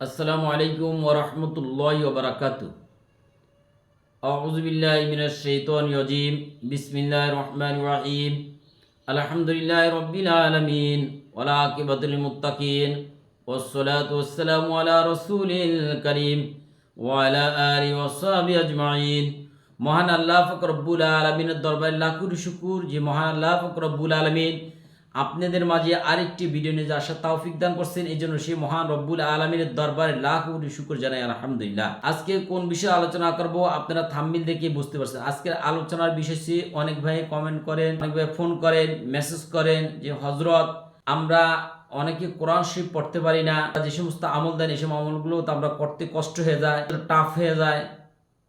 আসসালামু আলাইকুম ওরহমতুল্লাহ ওবরাকাতু আউযুবিল্লাহি মিনাশ শাইতানির রাজিম বিসমিল্লাহির রহমানির রহিম আলহামদুলিল্লাহি রাব্বিল আলামিন ওয়ালা আকিবাতুল মুত্তাকিন والصلاة والسلام على رسول الكريم وعلى آله وصحبه أجمعين মহান আল্লাহ ফকরব্বুল আলমিনের দরবারে লাখুর শুকুর যে মহান আল্লাহ ফকরব্বুল আলমিন আপনাদের মাঝে আরেকটি ভিডিও নিয়ে আসার তৌফিক দান করছেন। এই জন্য সেই মহান রব্বুল আলমিনের দরবারে লাখ কোটি শুকুর জানাই, আলহামদুলিল্লাহ। আজকে কোন বিষয়ে আলোচনা করব আপনারা থাম্বিল দেখে বুঝতে পারছেন। আজকের আলোচনার বিষয় হচ্ছে, অনেক ভাই কমেন্ট করেন, অনেক ভাই ফোন করেন মেসেজ করেন যে হজরত আমরা অনেকে কোরআন শরীফ পড়তে পারি না যে সমস্ত আমল দেন সমস্ত আমলগুলো তো আমরা করতে কষ্ট হয়ে যায় টাফ হয়ে যায়।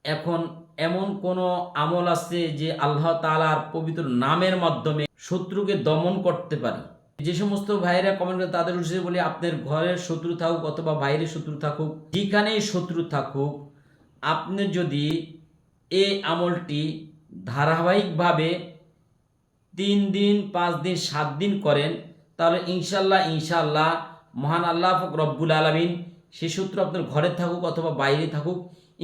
এখন এমন কোন আমল আছে যে আল্লাহ তালার পবিত্র নামের মাধ্যমে শত্রুকে দমন করতে পারি? যে সমস্ত ভাইরা কমেন্ট করে তাদের উদ্দেশ্যে বলি, আপনার ঘরের শত্রু থাকুক অথবা বাইরের শত্রু থাকুক, যেখানেই শত্রু থাকুক, আপনি যদি এই আমলটি ধারাবাহিকভাবে তিন দিন, পাঁচ দিন, সাত দিন করেন, তাহলে ইনশাল্লাহ ইনশাল্লাহ মহান আল্লাহ রব্বুল আলমিন সে শত্রু আপনার ঘরে থাকুক অথবা বাইরে থাকুক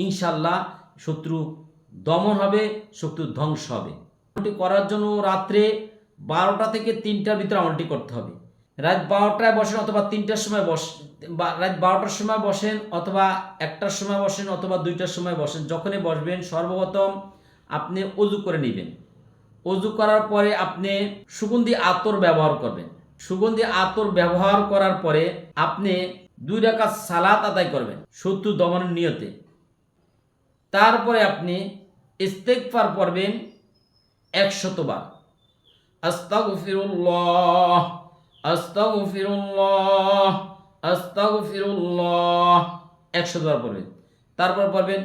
ইনশাল্লাহ শত্রু দমন হবে, শত্রু ধ্বংস হবে। আমলটি করার জন্য রাত্রে বারোটা থেকে তিনটার ভিতরে আমলটি করতে হবে। রাত বারোটায় বসেন অথবা তিনটার সময় বস রাত বারোটার সময় বসেন অথবা একটার সময় বসেন অথবা দুইটার সময় বসেন, যখনই বসবেন সর্বপ্রথম আপনি অজু করে নেবেন। অজু করার পরে আপনি সুগন্ধি আতর ব্যবহার করবেন। সুগন্ধি আতর ব্যবহার করার পরে আপনি দুই রাকাত সালাত আদায় করবেন শত্রু দমনের নিয়তে। তারপরে আপনি ইস্তেকফার পড়বেন একশতবার আস্তাগফিরুল্লাহ আস্তাগফিরুল্লাহ আস্তাগফিরুল্লাহ একশতবার পড়বেন। তারপর পড়বেন,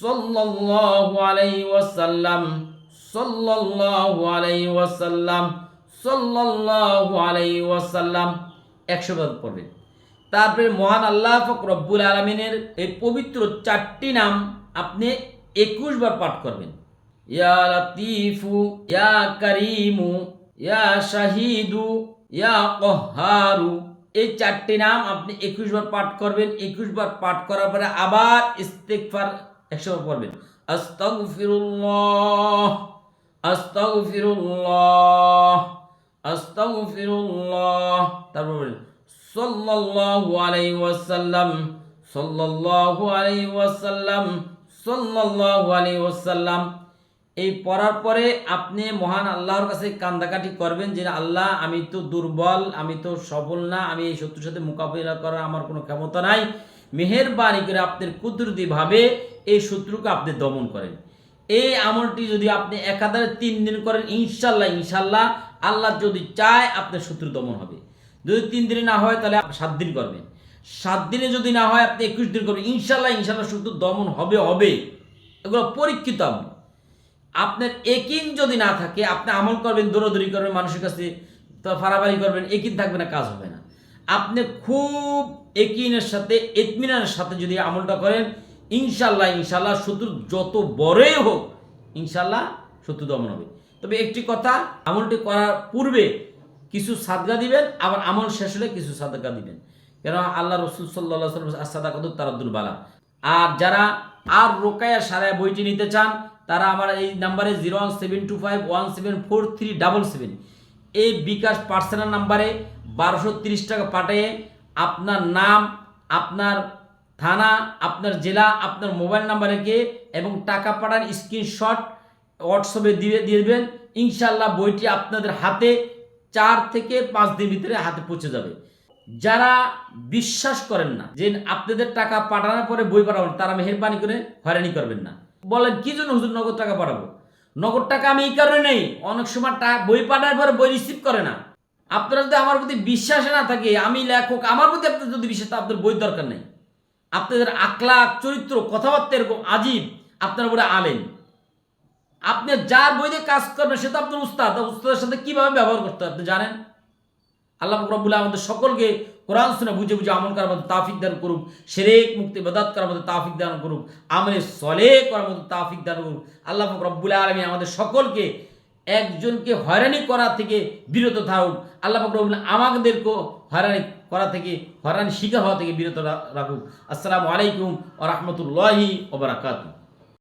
সাল্লাল্লাহু আলাইহি ওয়াসাল্লাম, সাল্লাল্লাহু আলাইহি ওয়াসাল্লাম, সাল্লাল্লাহু আলাইহি ওয়াসাল্লাম একশোবার পড়বেন। তারপরে মহান আল্লাহ ফক রব্বুল আলমিনের এই পবিত্র চারটি নাম আপনি একুশ বার পাঠ করবেন। ইয়া লতিফু, ইয়া করিমু, ইয়া শাহিদু, ইয়া কহারু। এই চারটি নাম আপনি একুশ বার পাঠ করবেন। একুশ বার পাঠ করার পরে আবার ইস্তেকফার একশো বার পড়বেন। আস্তাগফিরুল্লাহ আস্তাগফিরুল্লাহ আস্তাগফিরুল্লাহ, তারপর বলেন এই পড়ার পরে আপনি মহান আল্লাহর কাছে কান্দাকাটি করবেন যে আল্লাহ, আমি তো দুর্বল, আমি তো সবল না, আমি এই শত্রুর সাথে মোকাবিলা করার আমার কোনো ক্ষমতা নাই। মেহেরবানি করে আপনার কুদরতি ভাবে এই শত্রুকে আপনি দমন করেন। এই আমলটি যদি আপনি একাধারে তিন দিন করেন, ইনশাল্লাহ ইনশাল্লাহ, আল্লাহ যদি চায়, আপনার শত্রু দমন হবে। যদি তিন দিনে না হয়, তাহলে সাত দিন করবেন। সাত দিনে যদি না হয়, আপনি একুশ দিন করবেন। ইনশাল্লাহ ইনশাল্লাহ শুধু দমন হবে হবে। এগুলো পরীক্ষিত আপনার একিন যদি না থাকে, আপনি আমল করবেন, দৌড়দৌড়ি করবেন, মানুষের কাছে ফারাবারি করবেন, একিন থাকবে না, কাজ হবে না। আপনি খুব একিনের সাথে, এতমিনানের সাথে যদি আমলটা করেন ইনশাল্লাহ ইনশাল্লাহ শত্রু যত বড়ই হোক ইনশাল্লাহ শত্রু দমন হবে। তবে একটি কথা, আমলটি করার পূর্বে কিছু সাদগা দিবেন, আবার আমল শেষ হলে কিছু সাদগা দিবেন। কেন আল্লাহ রসুল সাল্লাহ সাল্লাম সাদা কদুর তারাদুল বালা। আর যারা আর রোকায়া সারায় বইটি নিতে চান, তারা আমার এই নাম্বারে zero one seven two five one seven four three double seven. এই বিকাশ পার্সোনাল নাম্বারে বারোশো তিরিশ টাকা পাঠিয়ে আপনার নাম, আপনার থানা, আপনার জেলা, আপনার মোবাইল নাম্বার রেখে এবং টাকা পাঠান স্ক্রিনশট, হোয়াটসঅ্যাপে দিয়ে দিয়ে দেবেন। ইনশাল্লাহ বইটি আপনাদের হাতে চার থেকে পাঁচ দিন ভিতরে হাতে পৌঁছে যাবে। যারা বিশ্বাস করেন না যে আপনাদের টাকা পাঠানোর পরে বই পাঠাবেন তারা মেহরবানি করে হয়রানি করবেন না। বলেন, কি জন্য হুজুর নগদ টাকা পাঠাবো? নগদ টাকা আমি এই কারণে নেই, অনেক সময় বই পাঠানোর পরে বই রিসিভ করে না। আপনারা যদি আমার প্রতি বিশ্বাস না থাকে, আমি লেখক, আমার প্রতি আপনার যদি বিশ্বাস আপনার বই দরকার নেই। আপনাদের আকলাক চরিত্র, কথাবার্তা এরকম আজীব, আপনার উপরে আলেন আপনি যার বইতে কাজ করবেন, সে তো আপনার উস্তাদ। উস্তাদের সাথে কীভাবে ব্যবহার করতে আপনি জানেন? আল্লাহ রব্বুল আমাদের সকলকে কোরআন শুনে বুঝে বুঝে আমল করার মধ্যে তাফিক দান করুক, সেরেক মুক্তি বেদাত করার মধ্যে তাফিক দান করুক, আমলে সলে করার মধ্যে তাফিক দান করুক। আল্লাহ রব্বুল আলমী আমাদের সকলকে একজনকে হয়রানি করা থেকে বিরত থাকুক। আল্লাহ পাক রব্বুল আমাদেরকেও হয়রানি করা থেকে, হয়রানি শিকার হওয়া থেকে বিরত রাখুক। আসসালামু আলাইকুম ও রহমতুল্লাহি ওবরাকাতু